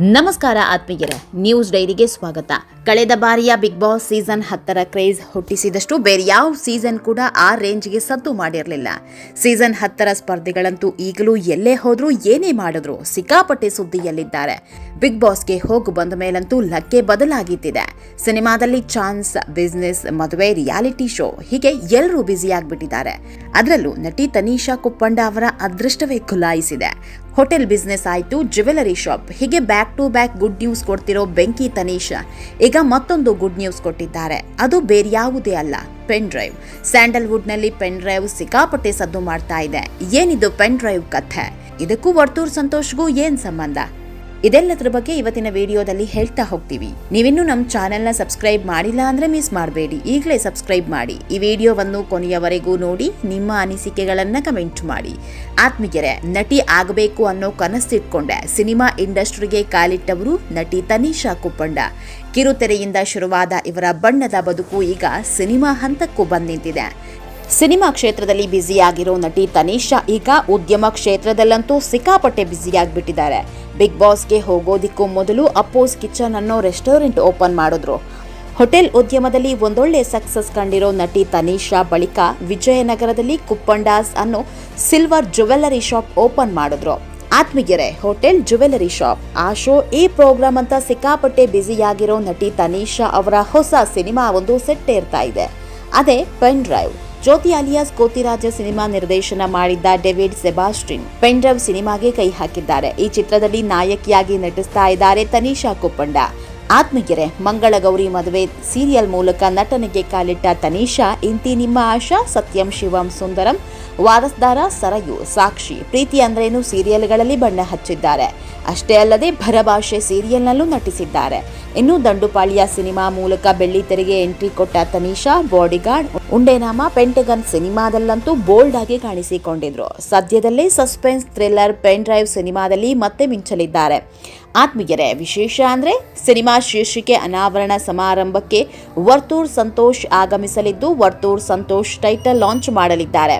ನಮಸ್ಕಾರ ಆತ್ಮೀಯರೇ ನ್ಯೂಸ್ ಡೈರಿಗೆ ಸ್ವಾಗತ. ಕಳೆದ ಬಾರಿಯ ಬಿಗ್ ಬಾಸ್ ಸೀಸನ್ ಹತ್ತರ ಕ್ರೇಜ್ ಹುಟ್ಟಿಸಿದಷ್ಟು ಬೇರೆ ಯಾವ ಸೀಸನ್ ಕೂಡ ಆ ರೇಂಜ್ಗೆ ಸದ್ದು ಮಾಡಿರಲಿಲ್ಲ. ಸೀಸನ್ ಹತ್ತರ ಸ್ಪರ್ಧಿಗಳಂತೂ ಈಗಲೂ ಎಲ್ಲೇ ಹೋದ್ರೂ ಏನೇ ಮಾಡಿದ್ರು ಸಿಕ್ಕಾಪಟ್ಟೆ ಸುದ್ದಿಯಲ್ಲಿದ್ದಾರೆ. ಬಿಗ್ ಬಾಸ್ಗೆ ಹೋಗು ಬಂದ ಮೇಲಂತೂ ಲಕ್ಕೆ ಬದಲಾಗಿದ್ದಿದೆ ಸಿನಿಮಾದಲ್ಲಿ ಚಾನ್ಸ್, ಬಿಸ್ನೆಸ್, ಮದುವೆ, ರಿಯಾಲಿಟಿ ಶೋ ಹೀಗೆ ಎಲ್ಲರೂ ಬ್ಯುಸಿಯಾಗ್ಬಿಟ್ಟಿದ್ದಾರೆ ಅದರಲ್ಲೂ ನಟಿ ತನೀಶಾ ಕುಪ್ಪಂಡ ಅವರ ಅದೃಷ್ಟವೇ ಖುಲಾಯಿಸಿದೆ. ಹೋಟೆಲ್ ಬಿಸ್ನೆಸ್ ಆಯಿತು, ಜ್ಯುವೆಲರಿ ಶಾಪ್ ಹೀಗೆ back to back good news ಕೊಡ್ತಿರೋ ಬೆಂಕಿ ತನೀಶಾ ಈಗ ಮತ್ತೊಂದು ಗುಡ್ ನ್ಯೂಸ್ ಕೊಟ್ಟಿದ್ದಾರೆ. ಅದು ಬೇರ್ಯಾವುದೇ ಅಲ್ಲ. ಪೆನ್ ಡ್ರೈವ್ ಸ್ಯಾಂಡಲ್ವುಡ್ನಲ್ಲಿ ಪೆನ್ ಡ್ರೈವ್ ಸಿಕ್ಕಾಪಟ್ಟೆ ಸದ್ದು ಮಾಡ್ತಾ ಇದೆ. ಏನಿದು ಪೆನ್ ಡ್ರೈವ್ ಕಥೆ? ಇದಕ್ಕೂ ವರ್ತೂರ್ ಸಂತೋಷ್ಗೂ ಏನ್ ಸಂಬಂಧ? ಇದೆಲ್ಲದರ ಬಗ್ಗೆ ಇವತ್ತಿನ ವಿಡಿಯೋದಲ್ಲಿ ಹೇಳ್ತಾ ಹೋಗ್ತೀವಿ. ನೀವಿನ್ನೂ ನಮ್ಮ ಚಾನೆಲ್ನ ಸಬ್ಸ್ಕ್ರೈಬ್ ಮಾಡಿಲ್ಲ ಅಂದ್ರೆ ಮಿಸ್ ಮಾಡಬೇಡಿ. ಈಗಲೇ ಸಬ್ಸ್ಕ್ರೈಬ್ ಮಾಡಿ. ಈ ವಿಡಿಯೋವನ್ನು ಕೊನೆಯವರೆಗೂ ನೋಡಿ, ನಿಮ್ಮ ಅನಿಸಿಕೆಗಳನ್ನ ಕಮೆಂಟ್ ಮಾಡಿ. ಆತ್ಮೀಯರೇ, ನಟಿ ಆಗಬೇಕು ಅನ್ನೋ ಕನಸಿಟ್ಕೊಂಡೆ ಸಿನಿಮಾ ಇಂಡಸ್ಟ್ರಿಗೆ ಕಾಲಿಟ್ಟವರು ನಟಿ ತನೀಶಾ ಕುಪ್ಪಂಡ. ಕಿರುತೆರೆಯಿಂದ ಶುರುವಾದ ಇವರ ಬಣ್ಣದ ಬದುಕು ಈಗ ಸಿನಿಮಾ ಹಂತಕ್ಕೂ ಬಂದ್ ನಿಂತಿದೆ. ಸಿನಿಮಾ ಕ್ಷೇತ್ರದಲ್ಲಿ ಬ್ಯುಸಿಯಾಗಿರೋ ನಟಿ ತನಿಷಾ ಈಗ ಉದ್ಯಮ ಕ್ಷೇತ್ರದಲ್ಲಂತೂ ಸಿಕ್ಕಾಪಟ್ಟೆ ಬ್ಯುಸಿಯಾಗಿಬಿಟ್ಟಿದ್ದಾರೆ. ಬಿಗ್ ಬಾಸ್ಗೆ ಹೋಗೋದಿಕ್ಕೂ ಮೊದಲು ಅಪ್ಪೋಸ್ ಕಿಚನ್ ಅನ್ನೋ ರೆಸ್ಟೋರೆಂಟ್ ಓಪನ್ ಮಾಡಿದ್ರು. ಹೋಟೆಲ್ ಉದ್ಯಮದಲ್ಲಿ ಒಂದೊಳ್ಳೆ ಸಕ್ಸಸ್ ಕಂಡಿರೋ ನಟಿ ತನಿಷಾ ಬಳಿಕ ವಿಜಯನಗರದಲ್ಲಿ ಕುಪ್ಪಂಡಾಸ್ ಅನ್ನೋ ಸಿಲ್ವರ್ ಜ್ಯುವೆಲ್ಲರಿ ಶಾಪ್ ಓಪನ್ ಮಾಡಿದ್ರು. ಆತ್ಮೀಗೆರೆ ಹೋಟೆಲ್ ಜ್ಯುವೆಲ್ಲರಿ ಶಾಪ್. ಆ ಶೋ, ಈ ಪ್ರೋಗ್ರಾಮ್ ಅಂತ ಸಿಕ್ಕಾಪಟ್ಟೆ ಬ್ಯುಸಿಯಾಗಿರೋ ನಟಿ ತನಿಷಾ ಅವರ ಹೊಸ ಸಿನಿಮಾ ಒಂದು ಸೆಟ್ ಏರ್ತಾ ಇದೆ. ಅದೇ pen drive. Jyothi alias Kothiraja cinema ನಿರ್ದೇಶನ ಮಾಡಿದ್ದ ಡೇವಿಡ್ ಸೆಬಾಸ್ಟಿನ್ ಪೆಂಡ್ರವ್ ಡ್ರೈವ್ ಸಿನಿಮಾಗೆ ಕೈ ಹಾಕಿದ್ದಾರೆ. ಈ ಚಿತ್ರದಲ್ಲಿ ನಾಯಕಿಯಾಗಿ ನಟಿಸ್ತಾ ಇದ್ದಾರೆ ತನಿಷಾ ಕುಪ್ಪಂಡ. ಮಂಗಳ ಮಂಗಳಗೌರಿ ಮದುವೆ ಸೀರಿಯಲ್ ಮೂಲಕ ನಟನೆಗೆ ಕಾಲಿಟ್ಟ ತನೀಶಾ ಇಂತಿ ನಿಮ್ಮ ಆಶಾ, ಸತ್ಯಂ, ಶಿವಂ, ಸುಂದರಂ, ವಾರಸ್ದಾರ, ಸರಯು, ಸಾಕ್ಷಿ, ಪ್ರೀತಿ ಅಂದ್ರೇನು ಸೀರಿಯಲ್ಗಳಲ್ಲಿ ಬಣ್ಣ ಹಚ್ಚಿದ್ದಾರೆ. ಅಷ್ಟೇ ಅಲ್ಲದೆ ಭರಭಾಷೆ ಸೀರಿಯಲ್ನಲ್ಲೂ ನಟಿಸಿದ್ದಾರೆ. ಇನ್ನು ದಂಡುಪಾಳ್ಯ ಸಿನಿಮಾ ಮೂಲಕ ಬೆಳ್ಳಿ ತೆರೆಗೆ ಎಂಟ್ರಿ ಕೊಟ್ಟ ತನಿಷಾ, ಬಾಡಿಗಾರ್ಡ್, ಉಂಡೆನಾಮ, ಪೆಂಟಗನ್ ಸಿನಿಮಾದಲ್ಲಂತೂ ಬೋಲ್ಡ್ ಆಗಿ ಕಾಣಿಸಿಕೊಂಡಿದ್ರು. ಸದ್ಯದಲ್ಲೇ ಸಸ್ಪೆನ್ಸ್ ಥ್ರಿಲ್ಲರ್, ಪೆನ್ ಡ್ರೈವ್ ಸಿನಿಮಾದಲ್ಲಿ ಮತ್ತೆ ಮಿಂಚಲಿದ್ದಾರೆ. ಆತ್ಮೀಯರೇ, ವಿಶೇಷ ಅಂದರೆ ಸಿನಿಮಾ ಶೀರ್ಷಿಕೆ ಅನಾವರಣ ಸಮಾರಂಭಕ್ಕೆ ವರ್ತೂರ್ ಸಂತೋಷ್ ಆಗಮಿಸಲಿದ್ದು, ವರ್ತೂರ್ ಸಂತೋಷ್ ಟೈಟಲ್ ಲಾಂಚ್ ಮಾಡಲಿದ್ದಾರೆ.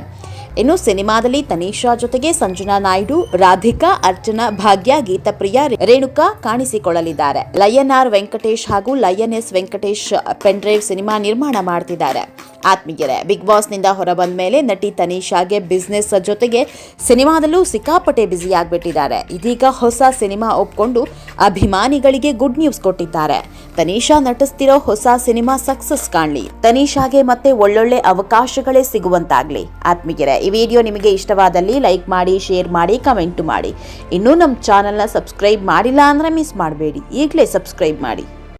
ಇನ್ನು ಸಿನಿಮಾದಲ್ಲಿ ತನೀಶಾ ಜೊತೆಗೆ ಸಂಜನಾ ನಾಯ್ಡು, ರಾಧಿಕಾ, ಅರ್ಚನಾ, ಭಾಗ್ಯ ಗೀತಪ್ರಿಯ ರೇಣುಕಾ ಕಾಣಿಸಿಕೊಳ್ಳಲಿದ್ದಾರೆ. ಲಯನ್ ಆರ್ ವೆಂಕಟೇಶ್ ಹಾಗೂ lion S Venkatesh pen drive cinema ನಿರ್ಮಾಣ ಮಾಡ್ತಿದ್ದಾರೆ. ಆತ್ಮೀಯರೇ, ಬಿಗ್ ಬಾಸ್ನಿಂದ ಹೊರಬಂದ ಮೇಲೆ ನಟಿ ತನೀಶಾಗೆ ಬಿಸ್ನೆಸ್ ಜೊತೆಗೆ ಸಿನಿಮಾದಲ್ಲೂ ಸಿಕ್ಕಾಪಟ್ಟೆ ಬ್ಯುಸಿ ಆಗ್ಬಿಟ್ಟಿದ್ದಾರೆ ಇದೀಗ ಹೊಸ ಸಿನಿಮಾ ಒಪ್ಕೊಂಡು ಅಭಿಮಾನಿಗಳಿಗೆ ಗುಡ್ ನ್ಯೂಸ್ ಕೊಟ್ಟಿದ್ದಾರೆ. ತನಿಷಾ ನಟಿಸ್ತಿರೋ ಹೊಸ ಸಿನಿಮಾ ಸಕ್ಸಸ್ ಕಾಣ್ಲಿ. ತನೀಶಾಗೆ ಮತ್ತೆ ಒಳ್ಳೊಳ್ಳೆ ಅವಕಾಶಗಳೇ ಸಿಗುವಂತಾಗ್ಲಿ. ಆತ್ಮೀಯರೇ, ಈ ವಿಡಿಯೋ ನಿಮಗೆ ಇಷ್ಟವಾದಲ್ಲಿ ಲೈಕ್ ಮಾಡಿ, ಶೇರ್ ಮಾಡಿ, ಕಮೆಂಟ್ ಮಾಡಿ. ಇನ್ನೂ ನಮ್ಮ ಚಾನೆಲ್ನ ಸಬ್ಸ್ಕ್ರೈಬ್ ಮಾಡಿಲ್ಲ ಅಂದ್ರೆ ಮಿಸ್ ಮಾಡಬೇಡಿ. ಈಗಲೇ ಸಬ್ಸ್ಕ್ರೈಬ್ ಮಾಡಿ.